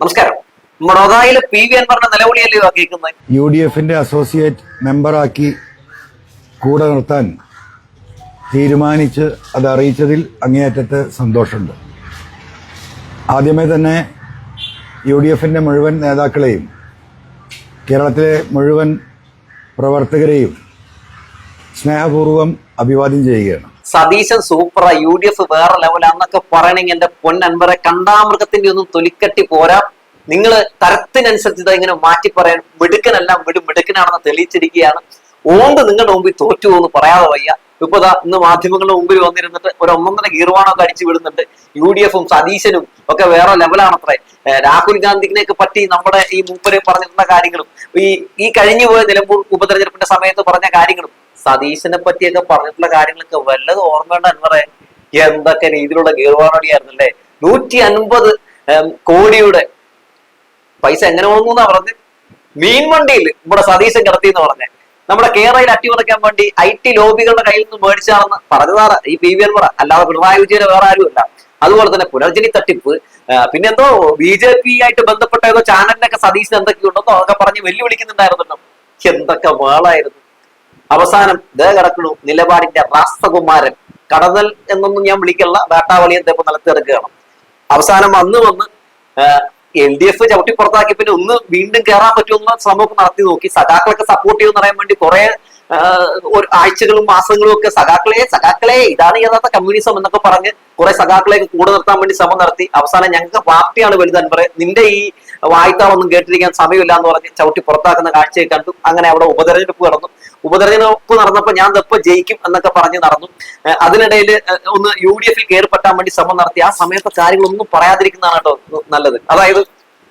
നമസ്കാരം. മൊറോദായിലെ P V അൻവറിന്റെ നിലവിളിയല്ലയോ കേൾക്കുന്നത് യു ഡി എഫിന്റെ അസോസിയേറ്റ് മെമ്പറാക്കി കൂടെ നിർത്താൻ തീരുമാനിച്ച് അത് അറിയിച്ചതിൽ അങ്ങേയറ്റത്ത് സന്തോഷമുണ്ട്. ആദ്യമേ തന്നെ യു ഡി എഫിന്റെ മുഴുവൻ നേതാക്കളെയും കേരളത്തിലെ മുഴുവൻ പ്രവർത്തകരെയും സ്നേഹപൂർവം അഭിവാദ്യം ചെയ്യുകയാണ്. Satheesan super U D F വേറെ ലെവലാന്നൊക്കെ പറയണെങ്കിൽ എന്റെ പൊന്നൻവറെ കണ്ടാമൃഗത്തിന്റെ ഒന്നും തൊലിക്കട്ടി പോരാ. നിങ്ങൾ തരത്തിനനുസരിച്ച് ഇത് ഇങ്ങനെ മാറ്റി പറയാൻ. മിടുക്കനല്ല മിടു മിടുക്കനാണെന്ന് തെളിയിച്ചിരിക്കുകയാണ്. ഓണ്ട് നിങ്ങളുടെ മുമ്പിൽ തോറ്റു എന്ന് പറയാതെ വയ്യ. ഇപ്പൊ ദാ ഇന്ന് മാധ്യമങ്ങളുടെ മുമ്പിൽ വന്നിരുന്നിട്ട് ഒരു ഒന്നൊന്നര ഗീർവാണമൊക്കെ അടിച്ചു വിടുന്നുണ്ട് യു ഡി എഫും സതീശനും ഒക്കെ വേറെ ലെവലാണത്രേ രാഹുൽ ഗാന്ധിനെയൊക്കെ പറ്റി നമ്മുടെ ഈ മൂപ്പര് പറഞ്ഞിരുന്ന കാര്യങ്ങളും ഈ ഈ കഴിഞ്ഞു പോയ നിലമ്പൂർ ഉപതെരഞ്ഞെടുപ്പിന്റെ സമയത്ത് പറഞ്ഞ കാര്യങ്ങളും സതീശനെ പറ്റിയൊക്കെ പറഞ്ഞിട്ടുള്ള കാര്യങ്ങളൊക്കെ വല്ലത് ഓർമ്മയുണ്ട് അൻവറെ? എന്തൊക്കെ രീതിയിലുള്ള ഗീർവാണടിയായിരുന്നല്ലേ നൂറ്റി അൻപത് കോടിയുടെ പൈസ എങ്ങനെ വാങ്ങുന്നാ പറഞ്ഞ്? മീൻ വണ്ടിയിൽ ഇവിടെ സതീശൻ കിടത്തി എന്ന് പറഞ്ഞ. നമ്മുടെ കേരളയിൽ അട്ടിമറിക്കാൻ വേണ്ടി ഐ ടി ലോബികളുടെ കയ്യിൽ നിന്ന് മേടിച്ചാണെന്ന് പറഞ്ഞതാണ് ഈ പി വി അൻവറ അല്ലാതെ പിണറായി വിജയന് വേറെ ആരുമല്ല. അതുപോലെ തന്നെ പുനർജനി തട്ടിപ്പ് പിന്നെ എന്തോ ബി ജെ പി ആയിട്ട് ബന്ധപ്പെട്ട ഏതോ ചാനലിനൊക്കെ സതീശൻ എന്തൊക്കെയുണ്ടെന്നോ അതൊക്കെ പറഞ്ഞ് വെല്ലുവിളിക്കുന്നുണ്ടായിരുന്നു എന്തൊക്കെ വേളായിരുന്നു. അവസാനം ദേ കിടക്കണു നിലപാടിന്റെ രാസകുമാരൻ. കടന്നൽ എന്നൊന്നും ഞാൻ വിളിക്കല്ല വേട്ടാവളിയെ ഇപ്പൊ നിലത്തിറക്കുകയാണ് അവസാനം അന്ന് വന്ന് എൽ ഡി എഫ് ചവിട്ടി പുറത്താക്കി പിന്നെ ഒന്ന് വീണ്ടും കയറാൻ പറ്റുമെന്ന ശ്രമമൊക്കെ നടത്തി നോക്കി. സഖാക്കളൊക്കെ സപ്പോർട്ട് ചെയ്യുമെന്ന് പറയാൻ വേണ്ടി കുറെ ഒരു ആഴ്ചകളും മാസങ്ങളും ഒക്കെ സഖാക്കളെ സഖാക്കളെ ഇതാണ് യഥാർത്ഥ കമ്മ്യൂണിസം എന്നൊക്കെ പറഞ്ഞ് കുറെ സഖാക്കളെ കൂടെ നിർത്താൻ വേണ്ടി ശ്രമം നടത്തി. അവസാനം ഞങ്ങൾക്ക് പാർട്ടിയാണ് വലുത് അൻപറെ നിന്റെ ഈ വായ്ത്താളൊന്നും കേട്ടിരിക്കാൻ സമയമില്ല എന്ന് പറഞ്ഞ് ചവിട്ടി പുറത്താക്കുന്ന കാഴ്ചയെ കണ്ടു. അങ്ങനെ അവിടെ ഉപതെരഞ്ഞെടുപ്പ് നടന്നു. ഉപതെരഞ്ഞെടുപ്പ് നടന്നപ്പോൾ ഞാൻ തപ്പ ജയിക്കും എന്നൊക്കെ പറഞ്ഞ് നടന്നു. അതിനിടയിൽ ഒന്ന് യു ഡി എഫിൽ കയറിപ്പറ്റാൻ വേണ്ടി ശ്രമം നടത്തി. ആ സമയത്തെ കാര്യങ്ങളൊന്നും പറയാതിരിക്കുന്നതാണ് കേട്ടോ നല്ലത്. അതായത്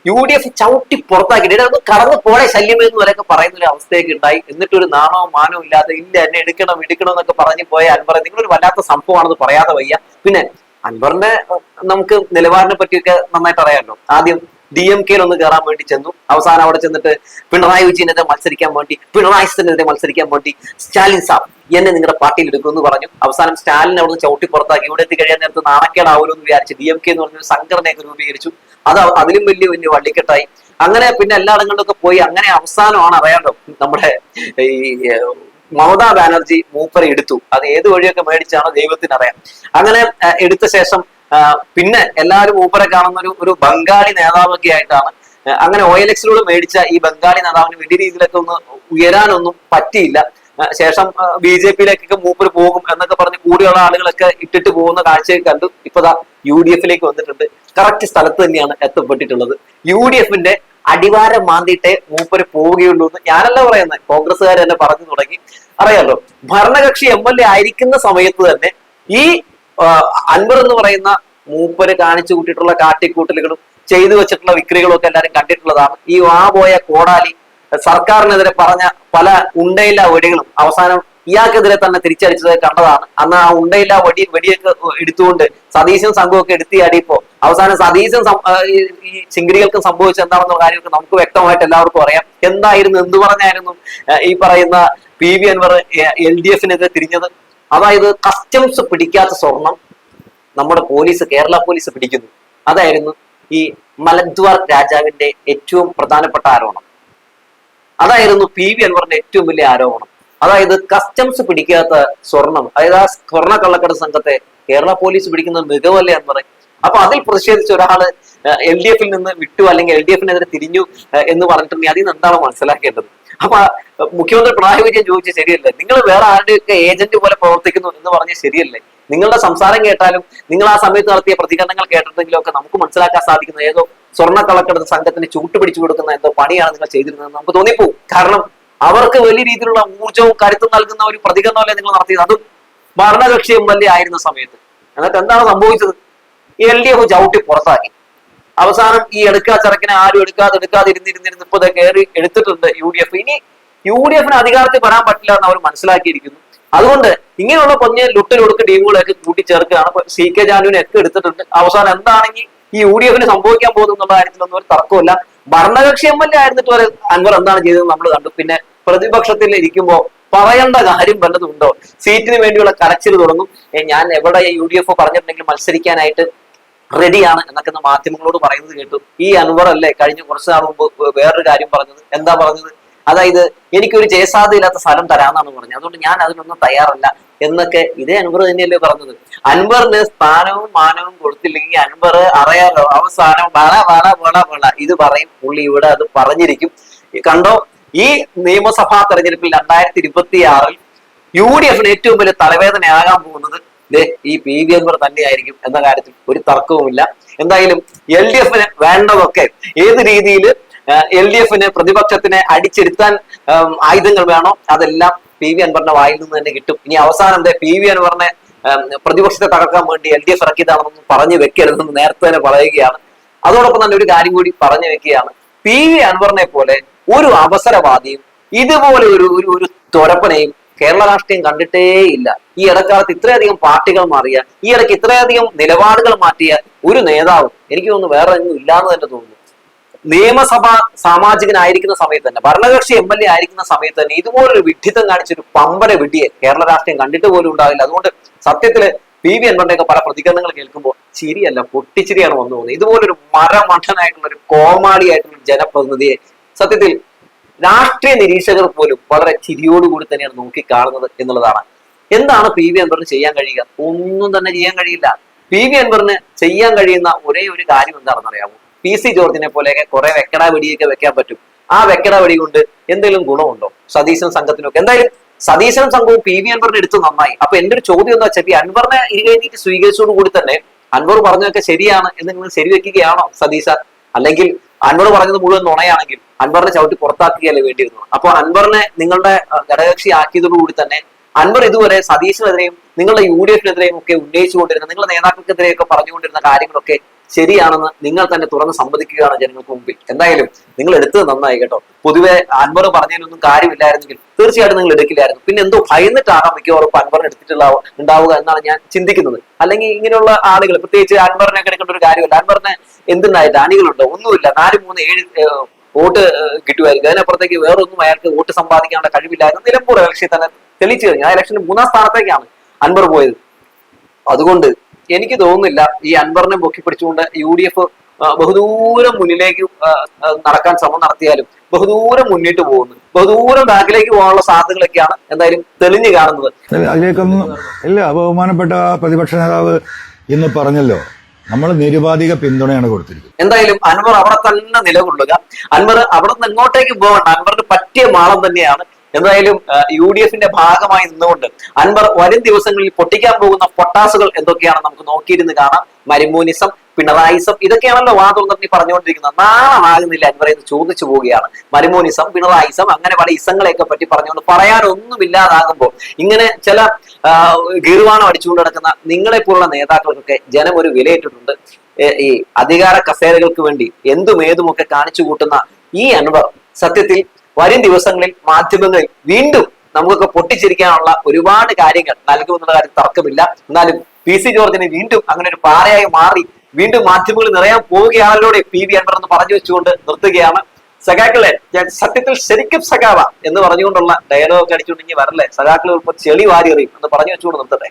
യു ഡി എഫ് ചവിട്ടി പുറത്താക്കിയിട്ട് അത് കടന്നു പോടെ ശല്യമേ എന്ന് വരെയൊക്കെ പറയുന്ന ഒരു അവസ്ഥയൊക്കെ ഉണ്ടായി. എന്നിട്ട് ഒരു നാണവും മാനവും ഇല്ലാതെ ഇല്ല എന്നെ എടുക്കണം എടുക്കണം എന്നൊക്കെ പറഞ്ഞു പോയ അൻവർ നിങ്ങളൊരു വല്ലാത്ത സംഭവമാണെന്ന് പറയാതെ വയ്യ. പിന്നെ അൻവറിന്റെ നമുക്ക് നിലവാരിനെ പറ്റിയൊക്കെ നന്നായിട്ട് അറിയാമല്ലോ. ആദ്യം ഡി എം കെയിൽ ഒന്ന് കയറാൻ വേണ്ടി ചെന്നു. അവസാനം അവിടെ ചെന്നിട്ട് പിണറായി വിജയനെതിരെ മത്സരിക്കാൻ വേണ്ടി പിണറായി വിജയനെതിരെ മത്സരിക്കാൻ വേണ്ടി സ്റ്റാലിൻ സാബ് എന്നെ നിങ്ങളുടെ പാർട്ടിയിൽ എടുക്കുമെന്ന് പറഞ്ഞു. അവസാനം സ്റ്റാലിൻ അവിടെ നിന്ന് ചവിട്ടി പുറത്താക്കി. ഇവിടെ എത്തി കഴിയാൻ നേരത്ത് നാണക്കേടാവുമല്ലോ എന്ന് വിചാരിച്ച് ഡി എം കെ എന്ന് പറഞ്ഞൊരു സംഘടനയൊക്കെ രൂപീകരിച്ചു. അത് അതിലും വലിയ വലിയ വള്ളിക്കെട്ടായി. അങ്ങനെ പിന്നെ എല്ലായിടങ്ങളിലൊക്കെ പോയി. അങ്ങനെ അവസാനമാണ് അറിയാണ്ടോ നമ്മുടെ ഈ മമതാ ബാനർജി മൂപ്പരെ എടുത്തു. അത് ഏത് വഴിയൊക്കെ മേടിച്ചാണോ ദൈവത്തിന് അറിയാം അങ്ങനെ എടുത്ത ശേഷം പിന്നെ എല്ലാവരും മൂപ്പരെ കാണുന്ന ഒരു ഒരു ബംഗാളി നേതാവൊക്കെ ആയിട്ടാണ്. അങ്ങനെ ഒ എൽ എക്സിലൂടെ മേടിച്ച ഈ ബംഗാളി നേതാവിന് വലിയ രീതിയിലൊക്കെ ഒന്ന് ഉയരാനൊന്നും പറ്റിയില്ല. ശേഷം ബി ജെ പിയിലേക്കൊക്കെ മൂപ്പര് പോകും എന്നൊക്കെ പറഞ്ഞ് കൂടിയുള്ള ആളുകളൊക്കെ ഇട്ടിട്ട് പോകുന്ന കാഴ്ചയൊക്കെ കണ്ടു. ഇപ്പൊ യു ഡി എഫിലേക്ക് വന്നിട്ടുണ്ട്. കറക്റ്റ് സ്ഥലത്ത് തന്നെയാണ് എത്തപ്പെട്ടിട്ടുള്ളത്. യു ഡി എഫിന്റെ അടിവാരം മാന്തിയിട്ടേ മൂപ്പര് പോവുകയുള്ളൂ എന്ന് ഞാനല്ല പറയുന്നത് കോൺഗ്രസ്സുകാർ തന്നെ പറഞ്ഞു തുടങ്ങി. അറിയാലോ ഭരണകക്ഷി എം എൽ എ ആയിരിക്കുന്ന സമയത്ത് തന്നെ ഈ അൻവർ എന്ന് പറയുന്ന മൂപ്പര് കാണിച്ചു കൂട്ടിയിട്ടുള്ള കാട്ടിക്കൂട്ടലുകളും ചെയ്തു വെച്ചിട്ടുള്ള വിക്രികളും ഒക്കെ എല്ലാവരും കണ്ടിട്ടുള്ളതാണ്. ഈ വാ പോയ കോടാലി സർക്കാരിനെതിരെ പറഞ്ഞ പല ഉണ്ടയില്ല വെടികളും അവസാനം ഇയാൾക്കെതിരെ തന്നെ തിരിച്ചടിച്ചത് കണ്ടതാണ്. അന്ന് ആ ഉണ്ടയില്ല വെടി വെടിയൊക്കെ എടുത്തുകൊണ്ട് സതീശൻ സംഘമൊക്കെ എടുത്തിയാടിയപ്പോ അവസാനം സതീശൻ ഈ- ചിങ്കിരികൾക്ക് സംഭവിച്ച എന്താണെന്ന കാര്യമൊക്കെ നമുക്ക് വ്യക്തമായിട്ട് എല്ലാവർക്കും അറിയാം. എന്തായിരുന്നു എന്ത് പറഞ്ഞായിരുന്നു ഈ പറയുന്ന P V Anvar L D എഫിനെതിരെ തിരിഞ്ഞത്? അതായത് കസ്റ്റംസ് പിടിക്കാത്ത സ്വർണം നമ്മുടെ പോലീസ് കേരള പോലീസ് പിടിക്കുന്നു. അതായിരുന്നു ഈ മലദ്വാർ രാജാവിന്റെ ഏറ്റവും പ്രധാനപ്പെട്ട ആരോപണം. അതായിരുന്നു പി വി അൻവറിന്റെ ഏറ്റവും വലിയ ആരോപണം. അതായത് കസ്റ്റംസ് പിടിക്കാത്ത സ്വർണം അതായത് ആ സ്വർണ കള്ളക്കട സംഘത്തെ കേരള പോലീസ് പിടിക്കുന്നത് മികവല്ലേ എന്ന് പറയും അപ്പൊ അതിൽ പ്രതിഷേധിച്ച ഒരാൾ എൽ ഡി എഫിൽ നിന്ന് വിട്ടു അല്ലെങ്കിൽ എൽ ഡി എഫിനെതിരെ തിരിഞ്ഞു എന്ന് പറഞ്ഞിട്ടുണ്ടെങ്കിൽ അതിൽ നിന്ന് എന്താണ് മനസ്സിലാക്കേണ്ടത്? അപ്പൊ മുഖ്യമന്ത്രി പിണറായി വിജയൻ ചോദിച്ചത് ശരിയല്ലേ? നിങ്ങൾ വേറെ ആരുടെയൊക്കെ ഏജന്റ് പോലെ പ്രവർത്തിക്കുന്നു എന്ന് പറഞ്ഞ് ശരിയല്ലേ? നിങ്ങളുടെ സംസാരം കേട്ടാലും നിങ്ങൾ ആ സമയത്ത് നടത്തിയ പ്രതികരണങ്ങൾ കേട്ടിട്ടെങ്കിലും ഒക്കെ നമുക്ക് മനസ്സിലാക്കാൻ സാധിക്കുന്ന ഏതോ സ്വർണ കളക്കെടുത്ത് സംഘത്തിന് ചൂട്ട് പിടിച്ചു കൊടുക്കുന്ന എന്തോ പണിയാണ് നിങ്ങൾ ചെയ്തിരുന്നത് നമുക്ക് തോന്നിപ്പോവും കാരണം അവർക്ക് വലിയ രീതിയിലുള്ള ഊർജവും കരുത്തും നൽകുന്ന ഒരു പ്രതികരണമല്ലേ നിങ്ങൾ നടത്തിയത്. അതും ഭരണകക്ഷി എം എൽ എ ആയിരുന്ന സമയത്ത്. എന്നിട്ട് എന്താണ് സംഭവിച്ചത്? എൽ ഡി എഫ് ചവിട്ടി പുറത്താക്കി. അവസാനം ഈ എടുക്കാ ചെറുക്കിനെ ആരും എടുക്കാതെ എടുക്കാതെ ഇരുന്നിരുന്നിരുന്ന് ഇപ്പൊ കയറി എടുത്തിട്ടുണ്ട് യു ഡി എഫ്. ഇനി യു ഡി എഫിന് അധികാരത്തിൽ വരാൻ പറ്റില്ല എന്ന് അവർ മനസ്സിലാക്കിയിരിക്കുന്നു. അതുകൊണ്ട് ഇങ്ങനെയുള്ള കൊഞ്ഞ ലുട്ടിലൊടുക്ക് ടീമുകളെയൊക്കെ കൂട്ടിച്ചേർക്കുകയാണ്. സി കെ ജാനുവിനെ ഒക്കെ എടുത്തിട്ടുണ്ട്. അവസാനം എന്താണെങ്കിൽ ഈ യു ഡി എഫിന് സംഭവിക്കാൻ പോകുന്നു എന്നുള്ള കാര്യത്തിലൊന്നും ഒരു തർക്കമില്ല ഭരണകക്ഷി എം എൽ എ ആയിരുന്നിട്ട് വരെ അൻവർ എന്താണ് ചെയ്തത് നമ്മൾ കണ്ടു. പിന്നെ പ്രതിപക്ഷത്തിൽ ഇരിക്കുമ്പോൾ പറയേണ്ട കാര്യം വല്ലതുണ്ടോ സീറ്റിന് വേണ്ടിയുള്ള കരച്ചിൽ തുടങ്ങും. ഞാൻ എവിടെ യു ഡി എഫ് പറഞ്ഞിട്ടുണ്ടെങ്കിൽ മത്സരിക്കാനായിട്ട് റെഡിയാണ് എന്നൊക്കെ മാധ്യമങ്ങളോട് പറയുന്നത് കേട്ടു. ഈ അൻവർ അല്ലേ കഴിഞ്ഞ കുറച്ച് നാൾ മുമ്പ് വേറൊരു കാര്യം പറഞ്ഞത്. എന്താ പറഞ്ഞത്? അതായത് എനിക്കൊരു ജയസാധ്യയില്ലാത്ത സ്ഥലം തരാമെന്നാണ് പറഞ്ഞത്. അതുകൊണ്ട് ഞാൻ അതിനൊന്നും തയ്യാറല്ല എന്നൊക്കെ ഇതേ അൻവർ തന്നെയല്ലേ പറഞ്ഞത്. അൻവറിന് സ്ഥാനവും മാനവും കൊടുത്തില്ലെങ്കിൽ അൻവർ അറിയാലോ അവസാനം വള വള വള വള. ഇത് പറയും പുള്ളി ഇവിടെ അത് പറഞ്ഞിരിക്കും. കണ്ടോ? ഈ നിയമസഭാ തെരഞ്ഞെടുപ്പിൽ രണ്ടായിരത്തി ഇരുപത്തി ആറിൽ യു ഡി എഫിന് ഏറ്റവും വലിയ തലവേദനയാകാൻ പോകുന്നത് ഈ പി വി അൻവർ തന്നെയായിരിക്കും എന്ന കാര്യത്തിൽ ഒരു തർക്കവുമില്ല. എന്തായാലും എൽ ഡി എഫിന് വേണ്ടതൊക്കെ ഏത് രീതിയിൽ എൽ ഡി എഫിന് പ്രതിപക്ഷത്തിനെ അടിച്ചിരുത്താൻ ആയുധങ്ങൾ വേണോ? അതെല്ലാം പി വി അൻവറിന്റെ വായിൽ നിന്ന് തന്നെ കിട്ടും. ഇനി അവസാനം പി വി അൻവറിനെ പ്രതിപക്ഷത്തെ തകർക്കാൻ വേണ്ടി എൽ ഡി എഫ് ഇറക്കിയതാണെന്നൊന്നും പറഞ്ഞു വെക്കരുതെന്ന് നേരത്തെ തന്നെ പറയുകയാണ്. അതോടൊപ്പം തന്നെ ഒരു കാര്യം കൂടി പറഞ്ഞു വെക്കുകയാണ്. പി വി അൻവറിനെ പോലെ ഒരു അവസരവാദിയും ഇതുപോലെ ഒരു ഒരു ഒരു തുരപ്പനെയും കേരള രാഷ്ട്രീയം കണ്ടിട്ടേ ഇല്ല ഈ ഇടക്കാലത്ത് ഇത്രയധികം പാർട്ടികൾ മാറിയ ഈ ഇടയ്ക്ക് ഇത്രയധികം നിലപാടുകൾ മാറ്റിയ ഒരു നേതാവ് എനിക്ക് തോന്നുന്നു വേറെ ഒന്നും ഇല്ലാന്ന് തന്നെ തോന്നുന്നു. നിയമസഭ സാമാജികനായിരിക്കുന്ന സമയത്ത് തന്നെ ഭരണകക്ഷി എം എൽ എ ആയിരിക്കുന്ന സമയത്ത് തന്നെ ഇതുപോലൊരു വിഡ്ഢിത്തം കാണിച്ചൊരു പമ്പര വിഡ്ഢിയെ കേരള രാഷ്ട്രീയം കണ്ടിട്ട് പോലും ഉണ്ടാവില്ല. അതുകൊണ്ട് സത്യത്തിൽ പി വി എൻപണ്ടൊക്കെ പല പ്രതികരണങ്ങൾ കേൾക്കുമ്പോൾ ചിരിയല്ല പൊട്ടിച്ചിരിയാണ് വന്നു പോകുന്നത്. ഇതുപോലൊരു മരമഠനായിട്ടുള്ള ഒരു കോമാളിയായിട്ടുള്ള ജനപ്രതിനിധിയെ സത്യത്തിൽ രാഷ്ട്രീയ നിരീക്ഷകർ പോലും വളരെ ചിരിയോടുകൂടി തന്നെയാണ് നോക്കി കാണുന്നത് എന്നുള്ളതാണ്. എന്താണ് പി വി അൻവറിന് ചെയ്യാൻ കഴിയുക? ഒന്നും തന്നെ ചെയ്യാൻ കഴിയില്ല. പി വി അൻവറിന് ചെയ്യാൻ കഴിയുന്ന ഒരേ ഒരു കാര്യം എന്താണെന്ന് അറിയാമോ പി സി ജോർജിനെ പോലെയൊക്കെ കുറെ വെക്കട വെടിയൊക്കെ വെക്കാൻ പറ്റും. ആ വെക്കട വെടി കൊണ്ട് എന്തെങ്കിലും ഗുണമുണ്ടോ? സതീശൻ സംഘത്തിനൊക്കെ? എന്തായാലും സതീശൻ സംഘവും പി വി അൻവറിനെ എടുത്ത് നന്നായി. അപ്പൊ എന്റെ ഒരു ചോദ്യം എന്താ വെച്ചാൽ ഈ അൻവറിനെ ഇരുകഴിഞ്ഞിട്ട് സ്വീകരിച്ചതോടു കൂടി തന്നെ അൻവർ പറഞ്ഞതൊക്കെ ശരിയാണ് എന്ന് നിങ്ങൾ ശരിവെക്കുകയാണോ സതീശ? അല്ലെങ്കിൽ അൻവർ പറഞ്ഞത് മുഴുവൻ നുണയാണെങ്കിൽ അൻവറിനെ ചവിട്ടി പുറത്താക്കുകയല്ലേ വേണ്ടിയിരുന്നു അപ്പോൾ അൻവറിനെ നിങ്ങളുടെ ഘടകകക്ഷി ആക്കിയതോടുകൂടി തന്നെ അൻവർ ഇതുവരെ സതീശിനെതിരെയും നിങ്ങളുടെ യു ഡി എഫിനെതിരെയും ഒക്കെ ഉന്നയിച്ചുകൊണ്ടിരുന്ന നിങ്ങളുടെ നേതാക്കൾക്കെതിരെയൊക്കെ പറഞ്ഞുകൊണ്ടിരുന്ന കാര്യങ്ങളൊക്കെ ശരിയാണെന്ന് നിങ്ങൾ തന്നെ തുറന്ന് സമ്മതിക്കുകയാണ് ജനങ്ങൾക്ക് മുമ്പിൽ. എന്തായാലും നിങ്ങൾ എടുത്തത് നന്നായി കേട്ടോ. പൊതുവെ അൻവർ പറഞ്ഞതിനൊന്നും കാര്യമില്ലായിരുന്നെങ്കിൽ തീർച്ചയായിട്ടും നിങ്ങൾ എടുക്കില്ലായിരുന്നു. പിന്നെ എന്തോ ഭയന്നിട്ടാണ് മിക്കവാറും അൻവറിനെ എടുത്തിട്ടുള്ള ഉണ്ടാവുക എന്നാണ് ഞാൻ ചിന്തിക്കുന്നത്. അല്ലെങ്കിൽ ഇങ്ങനെയുള്ള ആളുകൾ പ്രത്യേകിച്ച് അൻവറിനെ എടുക്കേണ്ട ഒരു കാര്യമല്ല. അൻവറിനെ എന്തുണ്ടായി ദാനികളുണ്ടോ ഒന്നുമില്ല. നാല് മൂന്ന് ഏഴ് വോട്ട് കിട്ടുമായിരിക്കും. അതിനപ്പുറത്തേക്ക് വേറൊന്നും അയാൾക്ക് വോട്ട് സമ്പാദിക്കാനുള്ള കഴിവില്ലായിരുന്നു. നിലമ്പൂർ ഇലക്ഷനിൽ തന്നെ തെളിയിച്ചു കഴിഞ്ഞു. ആ ഇലക്ഷനിൽ മൂന്നാം സ്ഥാനത്തേക്കാണ് അൻവർ പോയത്. അതുകൊണ്ട് എനിക്ക് തോന്നുന്നില്ല ഈ അൻവറിനെ പൊക്കി പിടിച്ചുകൊണ്ട് യു ഡി എഫ് ബഹുദൂരം മുന്നിലേക്ക് നടക്കാൻ ശ്രമം നടത്തിയാലും ബഹുദൂരം മുന്നിട്ട് പോകുന്നു. ബഹുദൂരം ബാക്കിലേക്ക് പോകാനുള്ള സാധ്യതകളൊക്കെയാണ് എന്തായാലും തെളിഞ്ഞു കാണുന്നത്. അതിലേക്കൊന്നും ഇല്ല ബഹുമാനപ്പെട്ട പ്രതിപക്ഷ നേതാവ് ഇന്ന് പറഞ്ഞല്ലോ നമ്മൾ നിരുപാധിക പിന്തുണയാണ് കൊടുത്തിരിക്കുന്നത്. എന്തായാലും അൻവർ അവിടെ തന്നെ നിലകൊള്ളുക. അൻവർ അവിടെ നിന്ന് എങ്ങോട്ടേക്ക് പോകണ്ട. അൻവറിന് പറ്റിയ മാളം തന്നെയാണ് എന്തായാലും യു ഡി എഫിന്റെ ഭാഗമായി നിന്നുകൊണ്ട് അൻവർ വരും ദിവസങ്ങളിൽ പൊട്ടിക്കാൻ പോകുന്ന പൊട്ടാസുകൾ എന്തൊക്കെയാണ് നമുക്ക് നോക്കിയിരുന്ന് കാണാം. മരുമൂനിസം പിണറായിസം ഇതൊക്കെയാണല്ലോ വാദം തന്നെ പറഞ്ഞുകൊണ്ടിരിക്കുന്നത്. നാളാകുന്നില്ല അൻവർ എന്ന് ചോദിച്ചു പോവുകയാണ്. മരുമോനിസം പിണറായിസം അങ്ങനെ പല ഇസങ്ങളെയൊക്കെ പറ്റി പറഞ്ഞുകൊണ്ട് പറയാനൊന്നുമില്ലാതാകുമ്പോൾ ഇങ്ങനെ ചില ഗീർവാണം അടിച്ചുകൊണ്ട് നടക്കുന്ന നിങ്ങളെ പോലുള്ള നേതാക്കൾക്കൊക്കെ ജനം ഒരു വിലയിട്ടിട്ടുണ്ട് ഈ അധികാര കസേരകൾക്ക് വേണ്ടി എന്തും ഏതുമൊക്കെ കാണിച്ചു കൂട്ടുന്ന ഈ അൻവർ സത്യത്തിൽ വരും ദിവസങ്ങളിൽ മാധ്യമങ്ങളിൽ വീണ്ടും നമുക്കൊക്കെ പൊട്ടിച്ചിരിക്കാനുള്ള ഒരുപാട് കാര്യങ്ങൾ നൽകുമെന്നുള്ള കാര്യം തർക്കമില്ല. എന്നാലും പി സി ജോർജിനെ വീണ്ടും അങ്ങനെ ഒരു പാറയായി മാറി വീണ്ടും മാധ്യമങ്ങൾ നിറയാൻ പോവുകയാണല്ലോടെ പി വി അൻവർ എന്ന് പറഞ്ഞു വെച്ചുകൊണ്ട് നിർത്തുകയാണ്. സഖാക്കളെ ഞാൻ സത്യത്തിൽ ശരിക്കും സഖാവ എന്ന് പറഞ്ഞുകൊണ്ടുള്ള ഡയലോഗ് അടിച്ചുകൊണ്ട് ഇനി വരല്ലേ? സഖാക്കളെ ഇപ്പൊ ചെളി വാരി എറിയും എന്ന് പറഞ്ഞു വെച്ചുകൊണ്ട് നിർത്തട്ടെ.